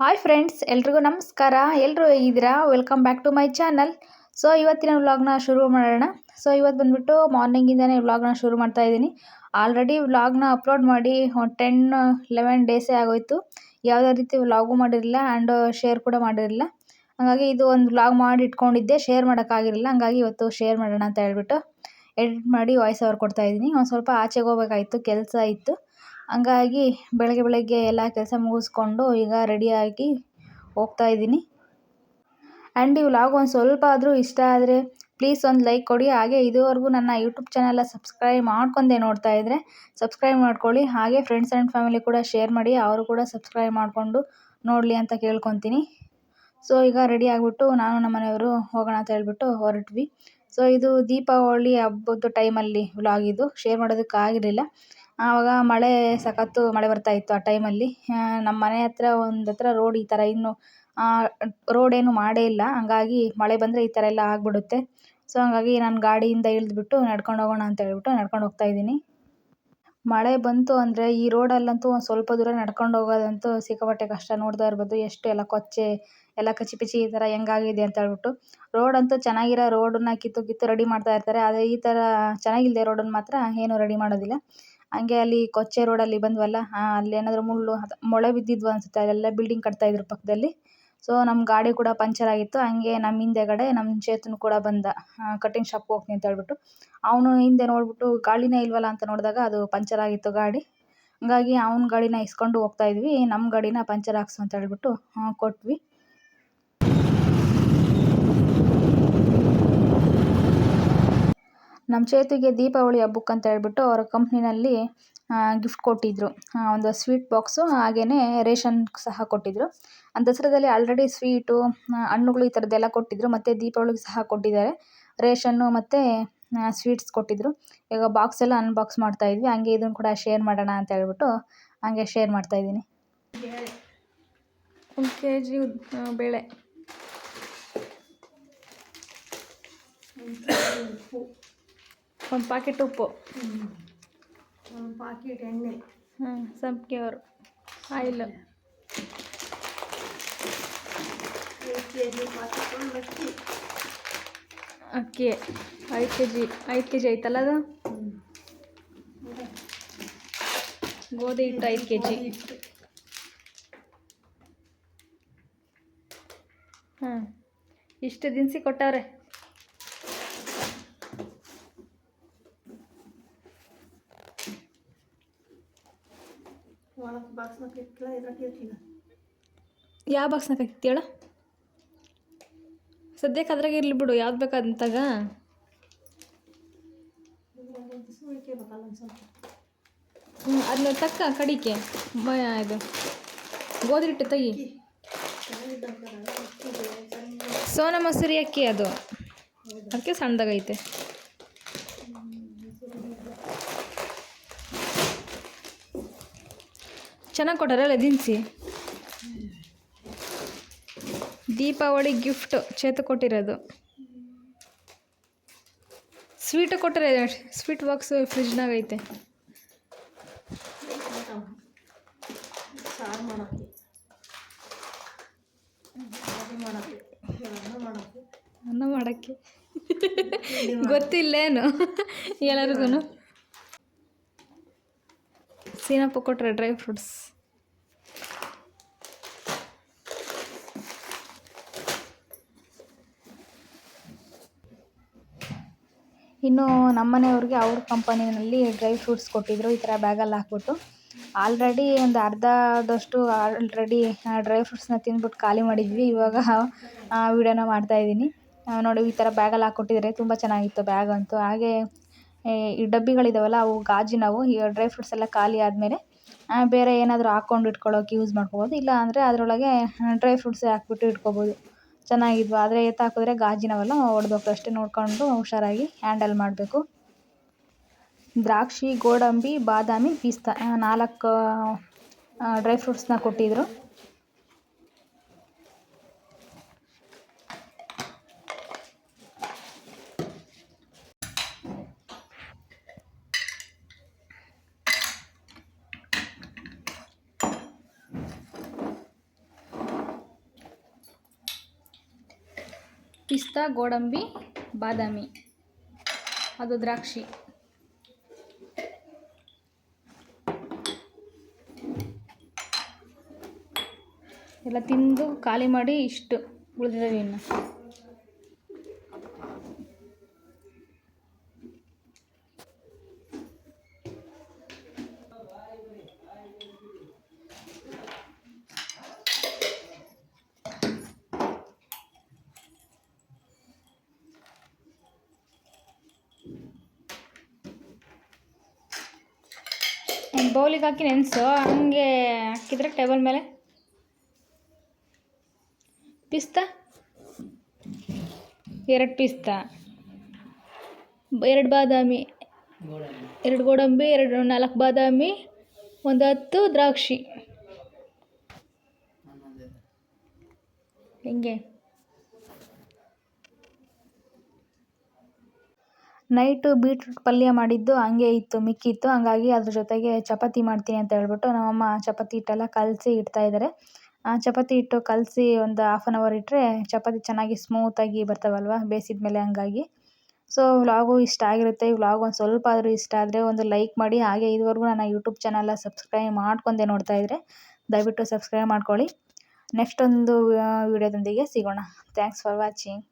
Hi friends ಎಲ್ರಿಗೂ ನಮಸ್ಕಾರ. ಎಲ್ಲರೂ ಹೇಗಿದ್ದೀರಾ? Welcome back to my channel so ಇವತ್ತಿನ ವ್ಲಾಗ್ನ ಶುರು ಮಾಡೋಣ. ಸೊ ಇವತ್ತು ಬಂದುಬಿಟ್ಟು ಮಾರ್ನಿಂಗಿಂದನೇ ವ್ಲಾಗ್ನ ಶುರು ಮಾಡ್ತಾ ಇದ್ದೀನಿ. ಆಲ್ರೆಡಿ ವ್ಲಾಗ್ನ ಅಪ್ಲೋಡ್ ಮಾಡಿ ಟೆನ್ ಲೆವೆನ್ ಡೇಸೇ ಆಗೋಯಿತು. ಯಾವುದೇ ರೀತಿ ವ್ಲಾಗೂ ಮಾಡಿರಲಿಲ್ಲ ಆ್ಯಂಡ್ ಶೇರ್ ಕೂಡ ಮಾಡಿರಲಿಲ್ಲ. ಹಾಗಾಗಿ ಇದು ಒಂದು ವ್ಲಾಗ್ ಮಾಡಿ ಇಟ್ಕೊಂಡಿದ್ದೆ. ಶೇರ್ ಮಾಡೋಕ್ಕಾಗಿರಲಿಲ್ಲ ಹಂಗಾಗಿ ಇವತ್ತು ಶೇರ್ ಮಾಡೋಣ ಅಂತ ಹೇಳ್ಬಿಟ್ಟು ಎಡಿಟ್ ಮಾಡಿ ವಾಯ್ಸ್ ಓವರ್ ಕೊಡ್ತಾ ಇದ್ದೀನಿ. ಒಂದು ಸ್ವಲ್ಪ ಆಚೆಗೆ ಹೋಗ್ಬೇಕಾಯಿತು. ಕೆಲಸ ಇತ್ತು. ಹಂಗಾಗಿ ಬೆಳಗ್ಗೆ ಬೆಳಗ್ಗೆ ಎಲ್ಲ ಕೆಲಸ ಮುಗಿಸ್ಕೊಂಡು ಈಗ ರೆಡಿಯಾಗಿ ಹೋಗ್ತಾ ಇದ್ದೀನಿ. ಆ್ಯಂಡ್ ಈ ವ್ಲಾಗ್ ಒಂದು ಸ್ವಲ್ಪ ಆದರೂ ಇಷ್ಟ ಆದರೆ ಪ್ಲೀಸ್ ಒಂದು ಲೈಕ್ ಕೊಡಿ. ಹಾಗೆ ಇದುವರೆಗೂ ನನ್ನ ಯೂಟ್ಯೂಬ್ ಚಾನಲ್ನ ಸಬ್ಸ್ಕ್ರೈಬ್ ಮಾಡ್ಕೊಂಡೇ ನೋಡ್ತಾ ಇದ್ದರೆ ಸಬ್ಸ್ಕ್ರೈಬ್ ಮಾಡ್ಕೊಳ್ಳಿ. ಹಾಗೆ ಫ್ರೆಂಡ್ಸ್ ಆ್ಯಂಡ್ ಫ್ಯಾಮಿಲಿ ಕೂಡ ಶೇರ್ ಮಾಡಿ, ಅವರು ಕೂಡ ಸಬ್ಸ್ಕ್ರೈಬ್ ಮಾಡಿಕೊಂಡು ನೋಡಲಿ ಅಂತ ಕೇಳ್ಕೊತೀನಿ. ಸೊ ಈಗ ರೆಡಿ ಆಗಿಬಿಟ್ಟು ನಾನು ನಮ್ಮ ಮನೆಯವರು ಹೋಗೋಣ ಅಂತ ಹೇಳ್ಬಿಟ್ಟು ಹೊರಟ್ವಿ. ಸೊ ಇದು ದೀಪಾವಳಿ ಹಬ್ಬದ ಟೈಮಲ್ಲಿ ವ್ಲಾಗ್ ಇದು. ಶೇರ್ ಮಾಡೋದಕ್ಕಾಗಿರಲಿಲ್ಲ. ಆವಾಗ ಮಳೆ ಸಖತ್ತು ಮಳೆ ಬರ್ತಾ ಇತ್ತು ಆ ಟೈಮಲ್ಲಿ ನಮ್ಮ ಮನೆ ಹತ್ರ ಒಂದು ಹತ್ರ ರೋಡ್ ಈ ಥರ ಇನ್ನೂ ರೋಡ್ ಏನು ಮಾಡೇ ಇಲ್ಲ. ಹಂಗಾಗಿ ಮಳೆ ಬಂದರೆ ಈ ಥರ ಎಲ್ಲ ಆಗಿಬಿಡುತ್ತೆ. ಸೊ ಹಂಗಾಗಿ ನಾನು ಗಾಡಿಯಿಂದ ಇಳಿದ್ಬಿಟ್ಟು ನಡ್ಕೊಂಡು ಹೋಗೋಣ ಅಂತ ಹೇಳ್ಬಿಟ್ಟು ನಡ್ಕೊಂಡು ಹೋಗ್ತಾ ಇದ್ದೀನಿ. ಮಳೆ ಬಂತು ಅಂದರೆ ಈ ರೋಡಲ್ಲಂತೂ ಒಂದು ಸ್ವಲ್ಪ ದೂರ ನಡ್ಕೊಂಡು ಹೋಗೋದಂತೂ ಸಿಕ್ಕಾಪಟ್ಟೆ ಕಷ್ಟ. ನೋಡ್ತಾ ಇರ್ಬೋದು ಎಷ್ಟು ಎಲ್ಲ ಕೊಚ್ಚೆ, ಎಲ್ಲ ಕಚ್ಚಿ ಪಿಚಿ ಈ ಥರ ಹೆಂಗಾಗಿದೆ ಅಂತ ಹೇಳ್ಬಿಟ್ಟು. ರೋಡ್ ಅಂತೂ ಚೆನ್ನಾಗಿರೋ ರೋಡನ್ನ ಕಿತ್ತು ಕಿತ್ತು ರೆಡಿ ಮಾಡ್ತಾ ಇರ್ತಾರೆ. ಆದರೆ ಈ ಥರ ಚೆನ್ನಾಗಿಲ್ಲದೆ ರೋಡನ್ನು ಮಾತ್ರ ಏನೂ ರೆಡಿ ಮಾಡೋದಿಲ್ಲ. ಹಂಗೆ ಅಲ್ಲಿ ಕೊಚ್ಚೆ ರೋಡಲ್ಲಿ ಬಂದ್ವಲ್ಲ ಅಲ್ಲಿ ಅಲ್ಲೇನಾದರೂ ಮುಳ್ಳು ಮೊಳೆ ಬಿದ್ದಿದ್ವು ಅನಿಸುತ್ತೆ, ಅಲ್ಲೆಲ್ಲ ಬಿಲ್ಡಿಂಗ್ ಕಟ್ತಾ ಇದ್ರು ಪಕ್ಕದಲ್ಲಿ. ಸೊ ನಮ್ಮ ಗಾಡಿ ಕೂಡ ಪಂಚರ್ ಆಗಿತ್ತು. ಹಂಗೆ ನಮ್ಮ ಹಿಂದೆಗಡೆ ನಮ್ಮ ಚೇತನ್ ಕೂಡ ಬಂದ. ಕಟಿಂಗ್ ಶಾಪ್ಗೆ ಹೋಗ್ತೀನಿ ಅಂತ ಹೇಳ್ಬಿಟ್ಟು. ಅವನು ಹಿಂದೆ ನೋಡಿಬಿಟ್ಟು ಗಾಳಿನೇ ಇಲ್ವಲ್ಲ? ಅಂತ ನೋಡಿದಾಗ ಅದು ಪಂಚರ್ ಆಗಿತ್ತು ಗಾಡಿ. ಹಾಗಾಗಿ ಅವ್ನ ಗಾಡಿನ ಇಸ್ಕೊಂಡು ಹೋಗ್ತಾ ಇದ್ವಿ. ನಮ್ಮ ಗಾಡಿನ ಪಂಚರ್ ಹಾಕ್ಸು ಅಂತ ಹೇಳ್ಬಿಟ್ಟು ಕೊಟ್ವಿ. ನಮ್ಮ ಚೇತುಗೆ ದೀಪಾವಳಿ ಹಬ್ಬಕ್ಕೆ ಅಂತ ಹೇಳ್ಬಿಟ್ಟು ಅವರ ಕಂಪ್ನಿನಲ್ಲಿ ಗಿಫ್ಟ್ ಕೊಟ್ಟಿದ್ದರು ಒಂದು ಸ್ವೀಟ್ ಬಾಕ್ಸು ಹಾಗೆಯೇ ರೇಷನ್ ಸಹ ಕೊಟ್ಟಿದ್ದರು ದಸರಾದಲ್ಲಿ ಆಲ್ರೆಡಿ ಸ್ವೀಟು ಹಣ್ಣುಗಳು ಈ ಥರದ್ದೆಲ್ಲ ಕೊಟ್ಟಿದ್ದರು ಮತ್ತು ದೀಪಾವಳಿಗೆ ಸಹ ಕೊಟ್ಟಿದ್ದಾರೆ. ರೇಷನ್ನು ಮತ್ತು ಸ್ವೀಟ್ಸ್ ಕೊಟ್ಟಿದ್ದರು ಈಗ ಬಾಕ್ಸ್ ಎಲ್ಲ ಅನ್ಬಾಕ್ಸ್ ಮಾಡ್ತಾ ಇದ್ವಿ. ಹಂಗೆ ಇದನ್ನು ಕೂಡ ಶೇರ್ ಮಾಡೋಣ ಅಂತ ಹೇಳ್ಬಿಟ್ಟು ಹಂಗೆ ಶೇರ್ ಮಾಡ್ತಾ ಇದ್ದೀನಿ. ಒಂದು ಕೆ ಜಿ ಬೇಳೆ. ಒಂದು ಪಾಕೆಟ್ ಉಪ್ಪು. ಒಂದು ಪಾಕೆಟ್ ಎಣ್ಣೆ. ಹಾಂ ಸಂಪಿಗೆ ಅವರು. ಆಯಿಲ್. ಐದು ಕೆ ಜಿ ಪಾಕೆಟ್ ಅಕ್ಕಿ. ಐದು ಕೆ ಜಿ ಐದು ಕೆ ಜಿ ಐತಲ್ಲ ಅದು? ಗೋಧಿ ಹಿಟ್ಟು ಐದು ಕೆ ಜಿ ಹಿಟ್ಟು. ಹಾಂ ಇಷ್ಟು ದಿನಸಿ ಕೊಟ್ಟವ್ರೆ. ಒಳಗೆ ಬಾಕ್ಸ್ನಾಗ ಇದ್ರಾಗ ಇಟ್ಟಿಲ್ಲ ಯಾವ ಬಾಕ್ಸ್ನಾಗ ಸದ್ಯಕ್ಕೆ ಅದ್ರಾಗ ಇರಲಿ ಬಿಡು ಯಾವ್ದು ಬೇಕಾದಂತಾಗ. ಸ್ವಲ್ಪ ಹ್ಞೂ ಅದನ್ನ ತಕ್ಕ ಕಡಿಕೆ. ಮ ಇದು ಗೋಧಿ ಹಿಟ್ಟು ತೈ ಸೋನಾ ಮಸೂರಿ ಅಕ್ಕಿ ಅದು. ಅದಕ್ಕೆ ಸಣ್ಣದಾಗೈತೆ. ಚೆನ್ನಾಗಿ ಕೊಟ್ಟಾರಲ್ಲ ದಿನಸಿ? ದೀಪಾವಳಿ ಗಿಫ್ಟ್ ಚೇತು ಕೊಟ್ಟಿರೋದು. ಸ್ವೀಟು ಕೊಟ್ಟರೆ ಸ್ವೀಟ್ ಬಾಕ್ಸ್ ಫ್ರಿಜ್ನಾಗೈತೆ ಅನ್ನ ಮಾಡೋಕ್ಕೆ. ಗೊತ್ತಿಲ್ಲೇನು? ಎಲ್ಲರಿಗೂ ಸೀನಪ್ಪ ಕೊಟ್ಟರೆ ಡ್ರೈ ಫ್ರೂಟ್ಸ್. ಇನ್ನು ನಮ್ಮನೆಯವ್ರಿಗೆ ಅವ್ರ ಕಂಪನಿನಲ್ಲಿ ಡ್ರೈ ಫ್ರೂಟ್ಸ್ ಕೊಟ್ಟಿದ್ದರು ಈ ಥರ ಬ್ಯಾಗಲ್ಲಿ ಹಾಕ್ಬಿಟ್ಟು. ಆಲ್ರೆಡಿ ಒಂದು ಅರ್ಧದಷ್ಟು ಆಲ್ರೆಡಿ ಡ್ರೈ ಫ್ರೂಟ್ಸ್ನ ತಿಂದ್ಬಿಟ್ಟು ಖಾಲಿ ಮಾಡಿದ್ವಿ. ಇವಾಗ ವೀಡಿಯೋನ ಮಾಡ್ತಾಯಿದ್ದೀನಿ ನೋಡಿ, ಈ ಥರ ಬ್ಯಾಗಲ್ಲಿ ಹಾಕ್ಕೊಟ್ಟಿದ್ದಾರೆ. ತುಂಬ ಚೆನ್ನಾಗಿತ್ತು ಬ್ಯಾಗ್ ಅಂತೂ. ಹಾಗೆ ಈ ಡಬ್ಬಿಗಳಿದಾವಲ್ಲ, ಅವು ಗಾಜಿನವು ಡ್ರೈ ಫ್ರೂಟ್ಸ್ ಎಲ್ಲ ಖಾಲಿ ಆದಮೇಲೆ ಬೇರೆ ಏನಾದರೂ ಹಾಕ್ಕೊಂಡು ಇಟ್ಕೊಳ್ಳೋಕೆ ಯೂಸ್ ಮಾಡ್ಕೊಬೋದು. ಇಲ್ಲ ಅಂದರೆ ಅದರೊಳಗೆ ಡ್ರೈ ಫ್ರೂಟ್ಸೇ ಹಾಕ್ಬಿಟ್ಟು ಇಟ್ಕೊಬೋದು. ಚೆನ್ನಾಗಿದ್ವು. ಆದರೆ ಎತ್ತಾಕಿದ್ರೆ ಗಾಜಿನವೆಲ್ಲ ಒಡೆದೋಗ್ತವೆ ಅಷ್ಟೇ ನೋಡಿಕೊಂಡು ಹುಷಾರಾಗಿ ಹ್ಯಾಂಡಲ್ ಮಾಡಬೇಕು. ದ್ರಾಕ್ಷಿ, ಗೋಡಂಬಿ, ಬಾದಾಮಿ, ಪಿಸ್ತಾ ನಾಲ್ಕು ಡ್ರೈ ಫ್ರೂಟ್ಸ್ನ ಕೊಟ್ಟಿದ್ದರು ಪಿಸ್ತಾ ಗೋಡಂಬಿ ಬಾದಾಮಿ. ಅದು ದ್ರಾಕ್ಷಿ. ಎಲ್ಲ ತಿಂದು ಖಾಲಿ ಮಾಡಿ ಇಷ್ಟು. ಉಳಿದಿದ್ದಾವೆ ಇನ್ನು. ಬೌಲಿಗೆ ಹಾಕಿ ನೆನೆಸು. ಹಂಗೆ ಹಾಕಿದ್ರೆ ಟೇಬಲ್ ಮೇಲೆ. ಪಿಸ್ತಾ? ಎರಡು ಪಿಸ್ತಾ. ಎರಡು ಬಾದಾಮಿ. ಎರಡು ಗೋಡಂಬಿ, ಎರಡು ನಾಲ್ಕು ಬಾದಾಮಿ, ಒಂದು ಹತ್ತು ದ್ರಾಕ್ಷಿ. ಹೆಂಗೆ? ನೈಟು ಬೀಟ್ರೂಟ್ ಪಲ್ಯ ಮಾಡಿದ್ದು, ಹಂಗೆ ಇತ್ತು, ಮಿಕ್ಕಿತ್ತು. ಹಂಗಾಗಿ ಅದ್ರ ಜೊತೆಗೆ ಚಪಾತಿ ಮಾಡ್ತೀನಿ ಅಂತ ಹೇಳ್ಬಿಟ್ಟು ನಮ್ಮಮ್ಮ ಚಪಾತಿ ಹಿಟ್ಟೆಲ್ಲ ಕಲಸಿ ಇಡ್ತಾ ಇದ್ದಾರೆ ಆ ಚಪಾತಿ ಹಿಟ್ಟು ಕಲಸಿ ಒಂದು ಹಾಫ್ ಆನ್ ಅವರ್ ಇಟ್ಟರೆ ಚಪಾತಿ ಚೆನ್ನಾಗಿ ಸ್ಮೂತಾಗಿ ಬರ್ತಾವಲ್ವ, ಬೇಯಿಸಿದ ಮೇಲೆ ಹಂಗಾಗಿ. ಸೊ ವ್ಲಾಗು ಇಷ್ಟ ಆಗಿರುತ್ತೆ. ಈ ವ್ಲಾಗ್ ಒಂದು ಸ್ವಲ್ಪ ಆದರೂ ಇಷ್ಟ ಆದರೆ ಒಂದು ಲೈಕ್ ಮಾಡಿ. ಹಾಗೆ ಇದುವರೆಗೂ ನನ್ನ ಯೂಟ್ಯೂಬ್ ಚಾನಲ್ನ ಸಬ್ಸ್ಕ್ರೈಬ್ ಮಾಡ್ಕೊಂಡೆ ನೋಡ್ತಾ ಇದ್ದರೆ ದಯವಿಟ್ಟು ಸಬ್ಸ್ಕ್ರೈಬ್ ಮಾಡ್ಕೊಳ್ಳಿ. ನೆಕ್ಸ್ಟ್ ಒಂದು ವಿಡಿಯೋದೊಂದಿಗೆ ಸಿಗೋಣ. Thanks for watching